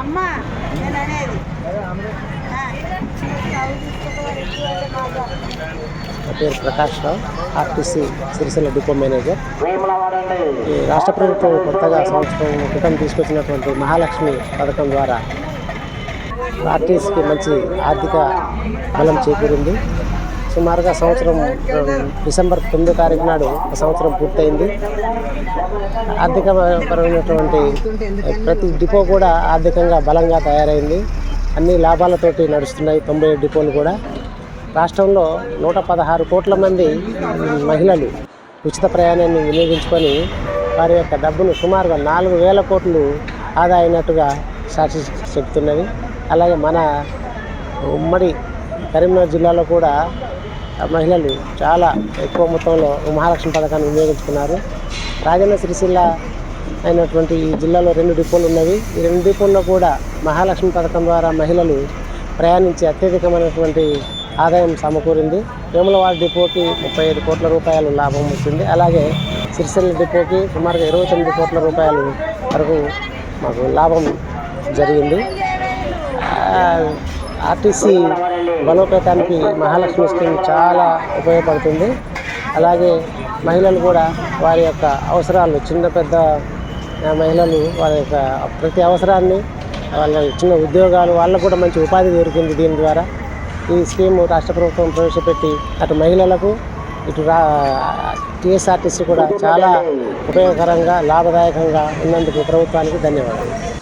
అమ్మా నేను అనేది. నా పేరు Prakash Rao RTC Sircilla depot manager. రాష్ట్ర ప్రభుత్వం కొత్తగా సంవత్సరం క్రితం తీసుకొచ్చినటువంటి మహాలక్ష్మి పథకం ద్వారా ఆర్టీసీకి మంచి ఆర్థిక బలం చేకూరింది. సుమారుగా సంవత్సరం డిసెంబర్ తొమ్మిదో తారీఖు నాడు ఒక సంవత్సరం పూర్తయింది. ఆర్థిక పరమైనటువంటి ప్రతి డిపో కూడా ఆర్థికంగా బలంగా తయారైంది. అన్ని లాభాలతోటి నడుస్తున్నాయి తొంభై ఏడు డిపోలు కూడా. రాష్ట్రంలో నూట పదహారు కోట్ల మంది మహిళలు ఉచిత ప్రయాణాన్ని వినియోగించుకొని వారి యొక్క డబ్బును సుమారుగా నాలుగు వేల కోట్లు ఆదా అయినట్టుగా సాక్షి చెబుతున్నది అలాగే మన ఉమ్మడి కరీంనగర్ జిల్లాలో కూడా మహిళలు చాలా ఎక్కువ మొత్తంలో మహాలక్ష్మి పథకాన్ని వినియోగించుకున్నారు. రాజన్న సిరిసిల్ల అయినటువంటి ఈ జిల్లాలో రెండు డిపోలు ఉన్నవి. ఈ రెండు డిపోల్లో కూడా మహాలక్ష్మి పథకం ద్వారా మహిళలు ప్రయాణించి అత్యధికమైనటువంటి ఆదాయం సమకూరింది. వేములవాడ డిపోకి ముప్పై ఐదు కోట్ల రూపాయలు లాభం వచ్చింది. అలాగే సిరిసిల్ల డిపోకి సుమారుగా ఇరవై తొమ్మిది కోట్ల రూపాయలు వరకు మాకు లాభం జరిగింది. ఆర్టీసీ బలోపేతానికి మహాలక్ష్మి స్కీమ్ చాలా ఉపయోగపడుతుంది. అలాగే మహిళలు కూడా వారి యొక్క అవసరాలు చిన్న పెద్ద మహిళలు వారి యొక్క ప్రతి అవసరాన్ని వాళ్ళ చిన్న ఉద్యోగాలు వాళ్ళకు కూడా మంచి ఉపాధి దొరికింది దీని ద్వారా. ఈ స్కీమ్ రాష్ట్ర ప్రభుత్వం ప్రవేశపెట్టి అటు మహిళలకు ఇటు రా టీఎస్ఆర్టీసీ కూడా చాలా ఉపయోగకరంగా లాభదాయకంగా ఉన్నందుకు ప్రభుత్వానికి ధన్యవాదాలు.